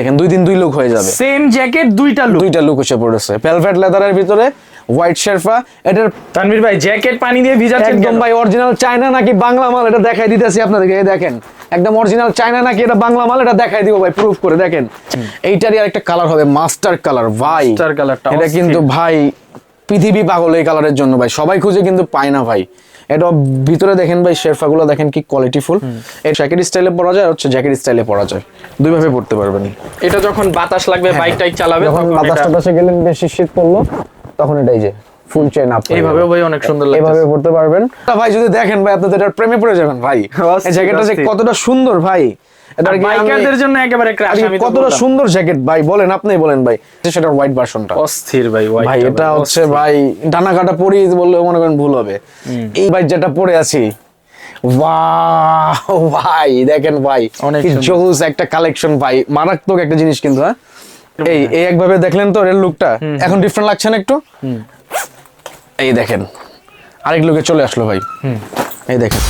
দেখেন দুই দিন দুই লুক হয়ে যাবে। সেম জ্যাকেট দুইটা লুক দুইটা লুক এসে পড়েছে। ভেলভেট লেদারের ভিতরে হোয়াইট শেরফা এটার তানভীর ভাই জ্যাকেট পানি দিয়ে একদম ভাই অরিজিনাল চায়না নাকি বাংলা মাল এটা দেখাই দিতেছি আপনাদেরকে এই দেখেন। একদম অরিজিনাল চায়না নাকি এটা বাংলা মাল এটা দেখাই দিব ভাই প্রুফ করে দেখেন। এইটারই আরেকটা কালার হবে মাস্টার কালার ভাই। মাস্টার কালারটা এটা কিন্তু ভাই পৃথিবী পাগল এই কালারের জন্য ভাই। সবাই খুঁজে কিন্তু পায় না ভাই। এটা ভিতরে দেখেন ভাই শেরফা গুলো দেখেন কি কোয়ালিটিফুল এই জ্যাকেট স্টাইলে পরা যায় হচ্ছে জ্যাকেট স্টাইলে পরা যায়। দুই ভাবে পড়তে পারবেন। এটা যখন বাতাস লাগবে বাইক টাইক চালাবে যখন তখন বাতাস টাতাসে গেলেন বেশি শীত পড়ল তখন এটাই যে ফুল চেন আপ এইভাবেও ভাই অনেক সুন্দর লাগছে এভাবে পড়তে পারবেন। ভাই যদি দেখেন ভাই আপনি তো এটার প্রেমে পড়ে যাবেন ভাই। জ্যাকেটটা যে কতটা সুন্দর ভাই। বাইকারদের জন্য একেবারে ক্রাশ আমি কতটা সুন্দর জ্যাকেট ভাই বলেন আপনি বলেন ভাই। সেটা হোয়াইট ভার্সনটা অস্থির ভাই এটা হচ্ছে ভাই ডানা কাটা পরি বললে মনে করেন ভুল হবে। এই ভাই যেটা পরে আছি ওয়াও ভাই দেখেন ভাই অনেক জোস একটা কালেকশন ভাই মারাত্মক একটা জিনিস কিন্তু হ্যাঁ? এই এই একভাবে দেখলেন তো এর লুকটা এখন ডিফারেন্ট লাগছে না একটু? এই দেখেন আরেক লুকে চলে আসলো ভাই। এই দেখেন।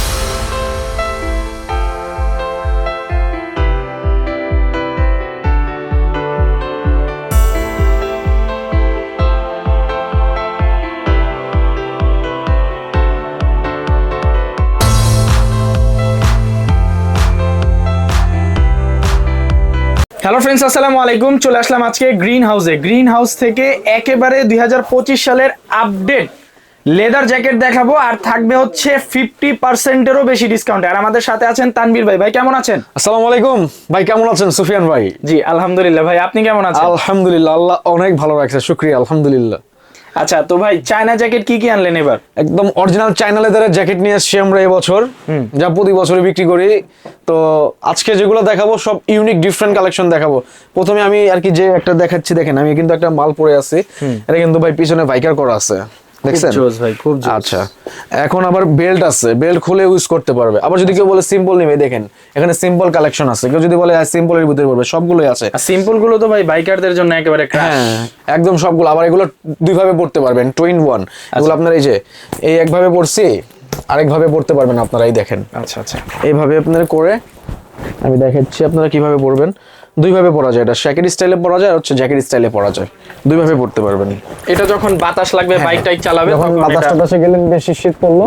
হ্যালো ফ্রেন্ডস আসসালামু আলাইকুম। চলে আসলাম আজকে গ্রিন হাউসে গ্রিন হাউস থেকে একেবারে দুই সালের আপডেট লেদার জ্যাকেট দেখাবো আর থাকবে হচ্ছে ফিফটি পার্সেন্টেরও বেশি ডিসকাউন্ট আর আমাদের সাথে আছেন তানবির ভাই। ভাই কেমন আছেন? আসসালামু আলাইকুম। ভাই কেমন আছেন? সুফিয়ান ভাই? জি আলহামদুলিল্লাহ। ভাই আপনি কেমন আছেন? আলহামদুলিল্লাহ আল্লাহ অনেক ভালো রাখছে। শুক্রিয়া আলহামদুলিল্লাহ। আচ্ছা তো ভাই চায়না জ্যাকেট কি কি আনলেন এবার? একদম অরিজিনাল চায়না লেদারের জ্যাকেট নিয়ে এসেছি আমরা এবছর যা প্রতি বছরে বিক্রি করি। তো আজকে যেগুলো দেখাবো সব ইউনিক ডিফারেন্ট কালেকশন দেখাবো। প্রথমে আমি আর কি যে একটা দেখাচ্ছি দেখেন আমি কিন্তু একটা মাল পরে আছি। এটা কিন্তু ভাই পিছনে ভাইকার করা আছে। দেখছেন ভাই খুব আচ্ছা এখন আবার বেল্ট আছে বেল্ট খুলে ইউজ করতে পারবে। আবার যদি কেউ বলে সিম্পল নেবে দেখেন এখানে সিম্পল কালেকশন আছে। কেউ যদি বলে সিম্পলের ভিতরে পড়বে সবগুলোই আছে। সিম্পলগুলো তো ভাই বাইকারদের জন্য একেবারে হ্যাঁ একদম সবগুলো। আবার এগুলো দুই ভাবে পড়তে পারবেন টুইন ওয়ান এগুলো আপনার এই যে এই একভাবে পড়ছি আরেকভাবে পড়তে পারবেন আপনারা এই দেখেন। আচ্ছা আচ্ছা। এইভাবে আপনারা করে আমি দেখাচ্ছি আপনারা কীভাবে পড়বেন। দুইভাবে পড়া যায়। এটা জ্যাকেট স্টাইলে পড়া যায় আর হচ্ছে জ্যাকেট স্টাইলে পড়া যায়। দুইভাবে পড়তে পারবেন। এটা যখন বাতাস লাগবে বাইক টাইক চালাবে যখন তখন বাতাস টাতাসে গেলেন বেশি শীত পড়ল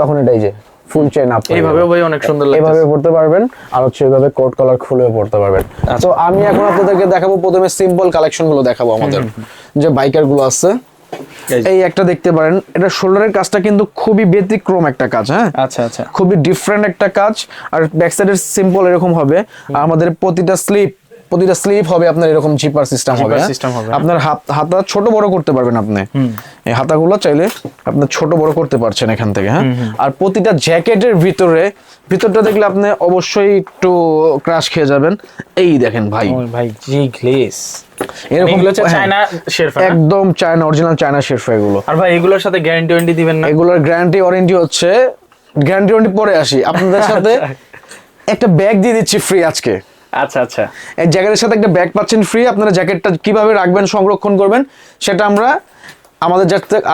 তখন এটাই যে ফুল চেন আপ এইভাবে ভাই অনেক সুন্দর লাগছে এইভাবে পড়তে পারবেন আর হচ্ছে এইভাবে কোট কলার খুলে পড়তে পারবেন। তো আমি এখন আপনাদেরকে দেখাবো প্রথমে সিম্পল কালেকশনগুলো দেখাবো আমাদের। যে বাইকারগুলো আছে এই একটা দেখতে পারেন এটা শোল্ডারের কাজটা কিন্তু খুবই ব্যতিক্রম একটা কাজ হ্যাঁ? আচ্ছা আচ্ছা। খুবই ডিফারেন্ট একটা কাজ আর ব্যাক সাইডের সিম্পল এরকম হবে। আর আমাদের প্রতিটা স্লিপ প্রতিটা স্লিপ হবে আপনার এরকম জিপার সিস্টেম হবে হ্যাঁ? system হবে। আপনার হাত- হাতা ছোট বড় করতে পারবেন আপনি। এই হাতাগুলো চাইলে আপনি ছোট বড় করতে পারছেন এখান থেকে হ্যাঁ? আর প্রতিটা জ্যাকেটের ভিতরে ভিতরটা দেখলে আপনি অবশ্যই একটু ক্রাশ খেয়ে যাবেন। এই দেখেন ভাই। ভাই জি গ্লেস এরকম হচ্ছে হ্যাঁ, চায়না শেরফা একদম চায়না অরিজিনাল চায়না শেরফা এগুলো। আর ভাই এগুলোর সাথে গ্যারান্টি ওয়ারেন্টি দিবেন না? এগুলোর গ্যারান্টি ওয়ারেন্টি হচ্ছে গ্যারান্টি ওয়ারেন্টি পরে আসি। আপনাদের সাথে একটা ব্যাগ দিয়ে দিচ্ছি ফ্রি আজকে। আচ্ছা আচ্ছা। এই জ্যাকেটের সাথে একটা ব্যাগ পাচ্ছেন ফ্রি আপনারা জ্যাকেটটা কীভাবে রাখবেন সংরক্ষণ করবেন সেটা আমরা আমাদের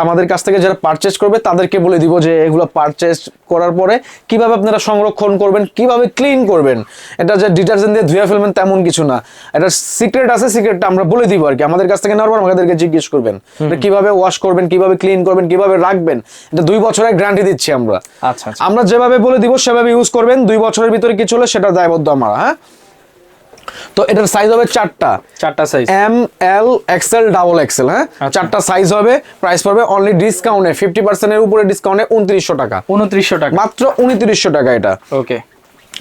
আমাদের কাছ থেকে যারা পারচেজ করবে তাদেরকে বলে দিব যে এগুলো পারচেজ করার পরে কীভাবে আপনারা সংরক্ষণ করবেন কীভাবে ক্লিন করবেন। এটা যে ডিটারজেন্ট দিয়ে ধুয়ে ফেলবেন তেমন কিছু না। এটা সিক্রেট আছে সিক্রেটটা আমরা বলে দিব আর কি। আমাদের কাছ থেকে নেওয়ার পর আমাদেরকে জিজ্ঞেস করবেন কীভাবে ওয়াশ করবেন কীভাবে ক্লিন করবেন কীভাবে রাখবেন এটা দুই বছরের গ্যারান্টি দিচ্ছি আমরা। আচ্ছা আচ্ছা। আমরা যেভাবে বলে দিব সেভাবে ইউজ করবেন। দুই বছরের ভিতরে কিছু হলে সেটা দায়বদ্ধ আমরা হ্যাঁ? তো এটার সাইজ হবে চারটা। চারটা size M L XL double XL হ্যাঁ? আচ্ছা। চারটা সাইজ হবে প্রাইস পড়বে অনলি ডিসকাউন্টে ফিফটি পার্সেন্টের উপরে ডিসকাউন্টে উনত্রিশশো টাকা। উনত্রিশশো টাকা। মাত্র উনত্রিশশো টাকা এটা। ওকে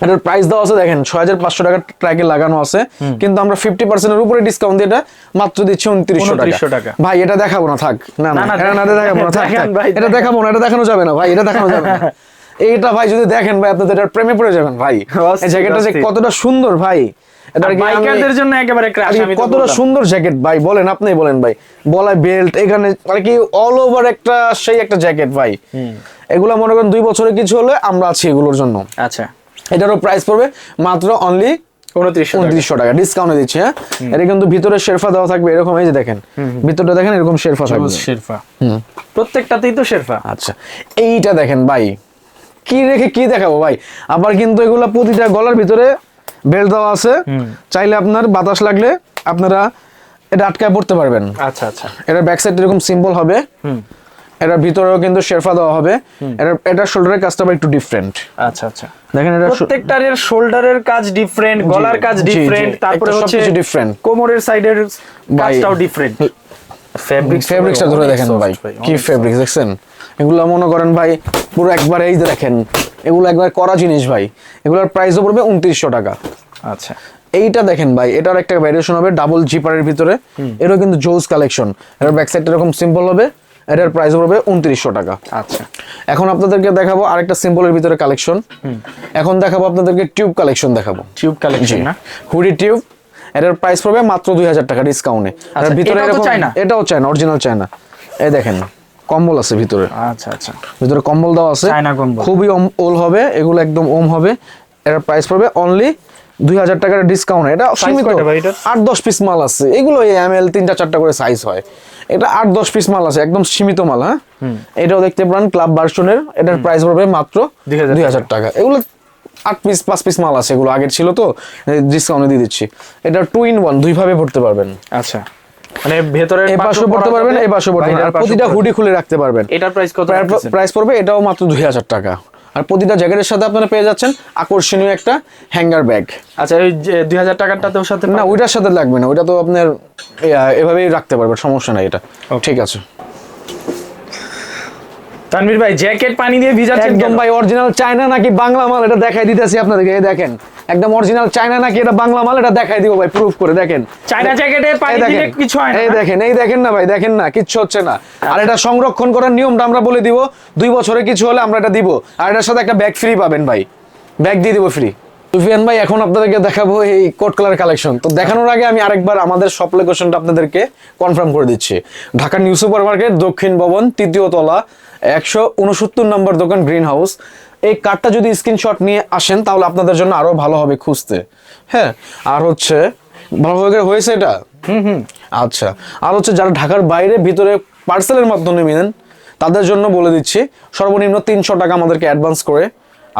এটার প্রাইস দেওয়া আছে দেখেন ছয় হাজার পাঁচশো টাকা ট্র্যাকে লাগানো আছে। কিন্তু আমরা ফিফটি পার্সেন্টের উপরে ডিসকাউন্ট দিয়ে এটা মাত্র দিচ্ছি উনত্রিশশো টাকা। ভাই এটা দেখাবো না থাক। না না এটা দেখাবো না থাক এটা দেখাবো না এটা দেখানো যাবে না ভাই এটা দেখানো যাবে না। এইটা ভাই যদি দেখেন ভাই আপনাদের এটার প্রেমে পড়ে যাবেন ভাই। এই জ্যাকেটটা যে কতটা সুন্দর ভাই। এটা বাইকারদের জন্য একেবারে ক্রাশ আমি কতটা সুন্দর জ্যাকেট ভাই বলেন আপনি বলেন ভাই। বলায় বেল্ট এখানে মানে কি অল ওভার একটা সেই একটা জ্যাকেট ভাই। এগুলো মনে করেন দুই কিছু হলে আমরা আছি এগুলোর জন্য। আচ্ছা। এটারও প্রাইস পড়বে মাত্র অনলি টাকা। উনত্রিশশো টাকা ডিসকাউন্টে দিচ্ছি হ্যাঁ? এটা কিন্তু ভিতরে শেরফা দেওয়া থাকবে এরকম এই যে দেখেন। ভিতরটা দেখেন এরকম শেরফা থাকবে। শেরফা। প্রত্যেকটাতেই তো শেরফা। আচ্ছা এইটা দেখেন ভাই কি রেখে কি দেখাবো ভাই? আবার কিন্তু এগুলো প্রতিটা গলার ভিতরে বেল্ট দেওয়া আছে। চাইলে আপনার বাতাস লাগলে আপনারা এটা আটকায় পড়তে পারবেন। আচ্ছা আচ্ছা। এটার ব্যাক সাইড এরকম সিম্পল হবে। এটার ভিতরেও কিন্তু শেরফা দেওয়া হবে। এটা এটা শোল্ডারের কাজটা আবার একটু ডিফারেন্ট আচ্ছা আচ্ছা। দেখেন এটা প্রত্যেকটার এর শোল্ডারের কাজ ডিফারেন্ট গলার কাজ ডিফারেন্ট তারপরে হচ্ছে different। কোমরের সাইডের কাজটাও ডিফারেন্ট ফেব্রিক ফেব্রিক্সটা ধরে দেখেন ভাই। কি ফেব্রিক্স দেখছেন? এগুলো মনে করেন ভাই পুরো একবার এই দেখেন এগুলো একবার করা জিনিস ভাই। এগুলোর প্রাইসও পড়বে উনত্রিশশো টাকা। আচ্ছা। এইটা দেখেন ভাই এটার একটা ভ্যারিয়েশন হবে ডাবল জিপারের ভিতরে। এরও কিন্তু জোস কালেকশন এটার ব্যাক সাইডটা এরকম সিম্পল হবে এটার প্রাইস পড়বে উনত্রিশশো টাকা। আচ্ছা। এখন আপনাদেরকে দেখাবো আরেকটা সিম্পলের ভিতরে কালেকশন এখন দেখাবো আপনাদেরকে টিউব কালেকশন দেখাবো। টিউব কালেকশন না? হুডি টিউব এটার প্রাইস পড়বে মাত্র দুই হাজার টাকা ডিসকাউন্টে আচ্ছা, ভিতরে এটাও? এটাও চায়না অরিজিনাল চায়না। এই দেখেন। কম্বল আছে ভিতরে। আচ্ছা আচ্ছা। ভিতরে কম্বল দেওয়া আছে। খুবই ওল হবে এগুলো একদম ওম হবে। এর প্রাইস পড়বে অনলি দুই হাজার টাকার ডিসকাউন্ট এটা সীমিত? আট দশ পিস মাল আছে। এগুলো এম এল তিনটা চারটা করে সাইজ হয়। এটা আট দশ পিস মাল আছে একদম সীমিত মাল হ্যাঁ? এটাও দেখতে পারেন ক্লাব ভার্সনের এটার প্রাইস পড়বে মাত্র 2000 দুই হাজার টাকা। এগুলো আট পিস পাঁচ পিস মাল আছে এগুলো আগের ছিল তো। ডিসকাউন্টে দিয়ে দিচ্ছি। এটা টু ইন ওয়ান দুইভাবে ভরতে পারবেন। আচ্ছা। মানে ভেতরে এই পাশে পড়তে পারবেন এই পাশে পড়তে পারবেন। প্রতিটা হুডি খুলে রাখতে পারবেন। এটার প্রাইস কত প্রাইস পড়বে এটাও মাত্র দুই হাজার টাকা। আর প্রতিটা জ্যাকেটের সাথে আপনারা পেয়ে যাচ্ছেন আকর্ষণীয় একটা হ্যাঙ্গার ব্যাগ আচ্ছা ওই যে দুই হাজার টাকারটাতেও সাথে না ওইটার সাথে লাগবে না ওইটা তো আপনার এভাবেই রাখতে পারবেন সমস্যা নাই এটা। ঠিক আছে। তানভীর ভাই জ্যাকেট পানি দিয়ে ভিজাচ্ছেন একদম? ভাই অরিজিনাল চায়না নাকি বাংলা মাল এটা দেখাই দিতেছি আপনাদেরকে এই দেখেন। একদম অরিজিনাল চায়না নাকি এটা বাংলা মাল এটা দেখাই দিব ভাই প্রুফ করে দেখেন। চায়না জ্যাকেটে পানি দিলে কিছু হয় না এই দেখেন এই দেখেন না ভাই দেখেন না কিচ্ছু হচ্ছে না। আর এটা সংরক্ষণ করার নিয়মটা আমরা বলে দিব দুই বছরে কিছু হলে আমরা এটা দিব। আর এটার সাথে একটা ব্যাগ ফ্রি পাবেন ভাই ব্যাগ দিয়ে দিব ফ্রি সুফিয়ান ভাই এখন আপনাদেরকে দেখাবো এই কোট কালার কালেকশন তো দেখানোর আগে আমি আরেকবার আমাদের সব লোকেশনটা আপনাদেরকে কনফার্ম করে দিচ্ছি। ঢাকা নিউ সুপার মার্কেট দক্ষিণ ভবন তৃতীয় তলা একশো উনসত্তর নম্বর দোকান গ্রিন হাউস এই কার্ডটা যদি স্ক্রিনশট নিয়ে আসেন তাহলে আপনাদের জন্য আরও ভালো হবে খুঁজতে। হ্যাঁ আর হচ্ছে ভালো হয়ে হয়েছে এটা? হুম হুম। আচ্ছা আর হচ্ছে যারা ঢাকার বাইরে ভিতরে পার্সেলের মাধ্যমে নেন তাদের জন্য বলে দিচ্ছি সর্বনিম্ন তিনশো টাকা আমাদেরকে অ্যাডভান্স করে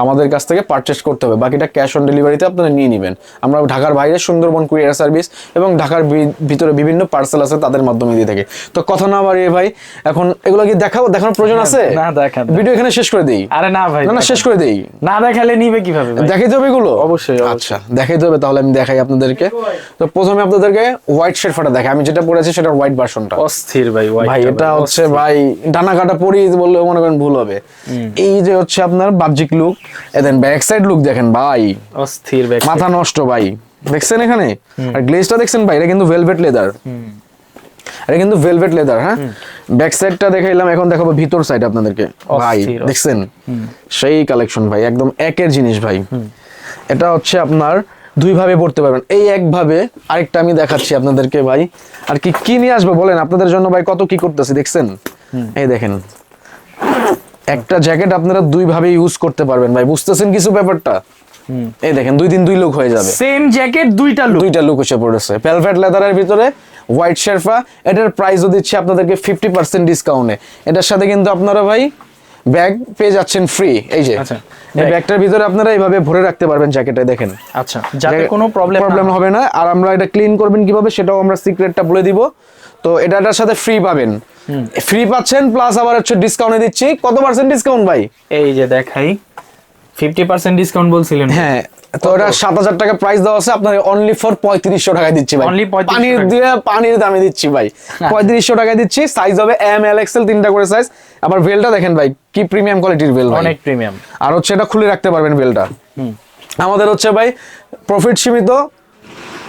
আমাদের কাছ থেকে পারচেস করতে হবে। বাকিটা ক্যাশ অন ডেলিভারিতে আপনারা নিয়ে নেবেন। আমরা ঢাকার বাইরে সুন্দরবন কুরিয়ার সার্ভিস এবং ঢাকার ভিতরে বিভিন্ন পার্সেল আছে তাদের মাধ্যমে দিয়ে থাকে। তো কথা না বাড়িয়ে ভাই এখন এগুলো কি দেখাবো? দেখানোর প্রয়োজন আছে? না, দেখান, ভিডিও এখানে শেষ করে দেই। আরে না ভাই না না শেষ করে দেই। না দেখালে নিবে কীভাবে ভাই? দেখাইতে হবে এগুলো? অবশ্যই। আচ্ছা দেখাই হবে তাহলে আমি দেখাই আপনাদেরকে। তো প্রথমে আপনাদেরকে হোয়াইট শেড শেরফাটা দেখাই। আমি যেটা পরেছি সেটা হোয়াইট ভার্সনটা অস্থির ভাই white ভাই এটা হচ্ছে ভাই ডানা কাটা পরি বললে মনে করেন ভুল হবে। এই যে হচ্ছে আপনার বাহ্যিক লুক এদেন ব্যাক সাইড লুক দেখেন ভাই। অস্থির ব্যাগ মাথা নষ্ট ভাই। দেখছেন এখানে? আর গ্লেজটা দেখছেন ভাই? এটা কিন্তু ভেলভেট লেদার এটা কিন্তু ভেলভেট লেদার হ্যাঁ? ব্যাক সাইডটা দেখাইলাম এখন দেখাবো ভিতর সাইড আপনাদেরকে। ভাই দেখছেন? সেই কালেকশন ভাই একদম একের জিনিস ভাই। এটা হচ্ছে আপনার দুই ভাবে পড়তে পারবেন। এই এক ভাবে আরেকটা আমি দেখাচ্ছি আপনাদেরকে ভাই। আর কি কি নিয়ে আসব বলেন? আপনাদের জন্য ভাই কত কি করতেছি দেখছেন? এই দেখেন। একটা জ্যাকেট আপনারা দুই ভাবে ইউজ করতে পারবেন ভাই। বুঝতেছেন কিছু ব্যাপারটা? এই দেখেন দুই দিন দুই লোক হয়ে যাবে। সেম জ্যাকেট দুইটা লুক দুইটা লুক এসে পড়েছে। ভেলভেট লেদারের ভিতরে হোয়াইট শেরফা এটার প্রাইসও দিচ্ছি আপনাদেরকে ফিফটি পার্সেন্ট ডিসকাউন্টে এটার সাথে কিন্তু আপনারা ভাই ব্যাগ পেয়ে যাচ্ছেন ফ্রি এই যে আচ্ছা, এই ব্যাগটার ভিতরে আপনারা এইভাবে ভরে রাখতে পারবেন জ্যাকেটে দেখেন। আচ্ছা যাতে কোনো প্রবলেম প্রবলেম হবে না। আর আমরা এটা ক্লিন করবেন কীভাবে সেটাও আমরা সিক্রেটটা বলে দিব। তো এটার সাথে ফ্রি পাবেন। ফ্রি পাচ্ছেন প্লাস আবার হচ্ছে ডিসকাউন্টে দিচ্ছি। কত পার্সেন্ট ডিসকাউন্ট ভাই? এই যে দেখাই ফিফটি পার্সেন্ট ডিসকাউন্ট বলছিলেন। হ্যাঁ তো এটা সাত হাজার টাকা প্রাইস দেওয়া আছে আপনার অনলি ফর পঁয়ত্রিশশো টাকায় দিচ্ছি ভাই। 3500 পানির দিয়ে পানির দামে দিচ্ছি ভাই। পঁয়ত্রিশশো টাকায় দিচ্ছি সাইজ হবে এম এল এক্সেল তিনটা করে সাইজ আবার ভেলটা দেখেন ভাই কি প্রিমিয়াম কোয়ালিটির ভেল ভাই। অনেক প্রিমিয়াম আর হচ্ছে এটা খুলে রাখতে পারবেন বেলটা আমাদের হচ্ছে ভাই প্রফিট সীমিত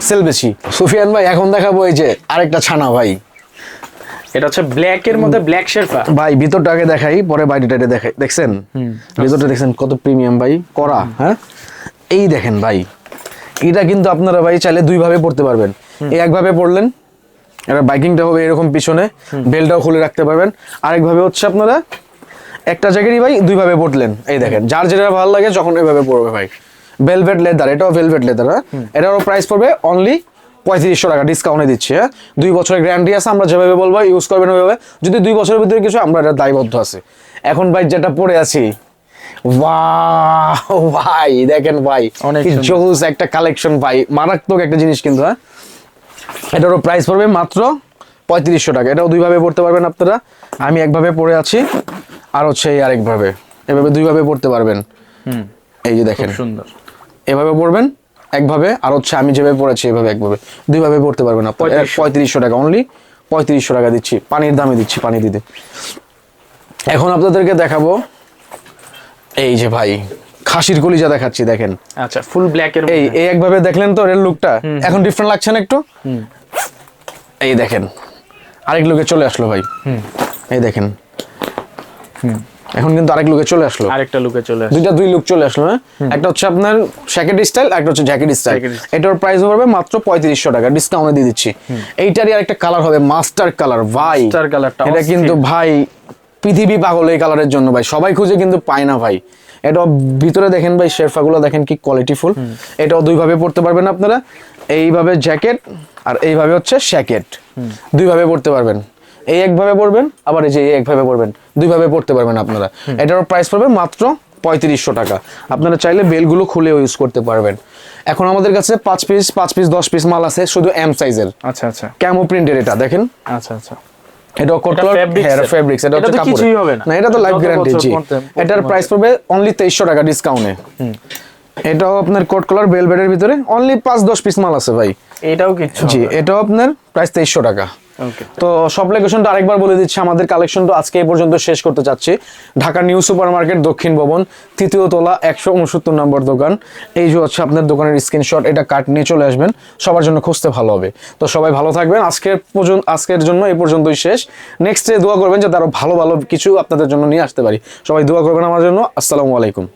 সেল বেশি। সুফিয়ান ভাই এখন দেখাবো এই যে আরেকটা ছানা ভাই। এটা হচ্ছে ব্ল্যাক এর মধ্যে ব্ল্যাক শেরফা ভাই ভিতরটা আগে দেখাই পরে বাইরেটা দেখাই। দেখছেন? ভিতরটা দেখছেন কত প্রিমিয়াম ভাই? করা হ্যাঁ? এই দেখেন ভাই এটা কিন্তু আপনারা ভাই চাইলে দুই ভাবে পড়তে পারবেন। এই একভাবে পড়লেন এটা বাইকিংটা হবে এরকম পিছনে বেলটাও খুলে রাখতে পারবেন। আরেকভাবে হচ্ছে আপনারা একটা জায়গারই ভাই দুই ভাবে পড়লেন। এই দেখেন যার যেটা ভালো লাগে যখন ওইভাবে পড়বে ভাই। ভেলভেট লেদার এটাও ভেলভেট লেদার হ্যাঁ? এটারও প্রাইস পড়বে অনলি পঁয়ত্রিশশো টাকা ডিসকাউন্টে দিচ্ছি হ্যাঁ? দুই বছরের গ্যারান্টি আছে আমরা যেভাবে বলব ইউজ করবেন ওইভাবে। যদি দুই বছরের ভিতরে কিছু আমরা এটা দায়বদ্ধ আছি। এখন ভাই যেটা পড়ে আছি ওয়াও ভাই দেখেন ভাই অনেক জোস একটা কালেকশন ভাই মারাত্মক একটা জিনিস কিন্তু হ্যাঁ? এটারও প্রাইস পড়বে মাত্র পঁয়ত্রিশশো টাকা। এটাও দুইভাবে পড়তে পারবেন আপনারা। আমি একভাবে পড়ে আছি আর হচ্ছে আরেকভাবে। এভাবে দুইভাবে পড়তে পারবেন। হুম। এই যে দেখেন। সুন্দর। এভাবে পড়বেন। একভাবে আর হচ্ছে আমি যেভাবে পড়েছি এভাবে একভাবে। দুইভাবে পড়তে পারবেন 3500 পঁয়ত্রিশশো। টাকা অনলি পঁয়ত্রিশশো টাকা দিচ্ছি। পানির দামে দিচ্ছি পানি দিতে। এখন আপনাদেরকে দেখাবো এই যে ভাই খাসির কলিজা দেখাচ্ছি দেখেন। আচ্ছা ফুল ব্ল্যাক এর এই এই একভাবে দেখলেন তো এর লুকটা এখন ডিফারেন্ট লাগছে না একটু? এই দেখেন আরেক লুকে চলে আসলো ভাই। এই দেখেন। এখন কিন্তু আরেক লুকে চলে আসলো। আরেকটা লুকে চলে আসে দুইটা দুই লুক চলে আসলো হ্যাঁ? একটা হচ্ছে আপনার শ্যাকেট স্টাইল একটা হচ্ছে জ্যাকেট স্টাইল এটার প্রাইস হবে মাত্র পঁয়ত্রিশশো টাকা ডিসকাউন্টে দিয়ে দিচ্ছি। এইটারই আরেকটা কালার হবে মাস্টার কালার ভাই। Master colour টা এটা কিন্তু ভাই পৃথিবী পাগল এই কালারের জন্য ভাই। সবাই খুঁজে কিন্তু পায় না ভাই। এটা ভিতরে দেখেন ভাই শেরফাগুলো দেখেন কি কোয়ালিটিফুল এটাও দুইভাবে পড়তে পারবেন আপনারা। এইভাবে জ্যাকেট আর এইভাবে হচ্ছে শ্যাকেট দুইভাবে পড়তে পারবেন। এই একভাবে পড়বেন আবার এই যে এই একভাবে পড়বেন দুইভাবে পড়তে পারবেন আপনারা। এটারও প্রাইস পড়বে মাত্র পঁয়ত্রিশশো টাকা। আপনারা চাইলে বেলগুলো খুলেও ইউজ করতে পারবেন। এখন আমাদের কাছে পাঁচ পিস পাঁচ পিস দশ পিস মাল আছে শুধু এম সাইজের আচ্ছা আচ্ছা। ক্যামো প্রিন্টের এটা দেখেন। আচ্ছা আচ্ছা। এটা fabrics হ্যাঁ। ফেব্রিক্স এটা এটা হচ্ছে কাপড় না। এটা তো লাইফ গ্যারান্টি জি। এটার প্রাইস পড়বে অনলি টাকা ডিসকাউন্টে এটাও আপনার কোট কালার ভিতরে অনলি পাঁচ দশ পিস মাল আছে ভাই। এটাও জি এটাও আপনার প্রাইস তেইশশো টাকা। তো সব লোকেশনটা আরেকবার বলে দিচ্ছি, আমাদের কালেকশনটা আজকে এই পর্যন্ত শেষ করতে চাচ্ছি। ঢাকা নিউ সুপার মার্কেট দক্ষিণ ভবন, তৃতীয় তলা, একশো উনসত্তর নম্বর দোকান। এই যে হচ্ছে আপনার দোকানের স্ক্রিনশট এটা কাট নিয়ে চলে আসবেন, সবার জন্য খুঁজতে ভালো হবে। তো সবাই ভালো থাকবেন, আজকের পর্যন্ত আজকের জন্য এই পর্যন্তই শেষ। নেক্সট ডে দোয়া করবেন যাতে আরও ভালো ভালো কিছু আপনাদের জন্য নিয়ে আসতে পারি। সবাই দোয়া করবেন আমার জন্য, আসসালামু আলাইকুম।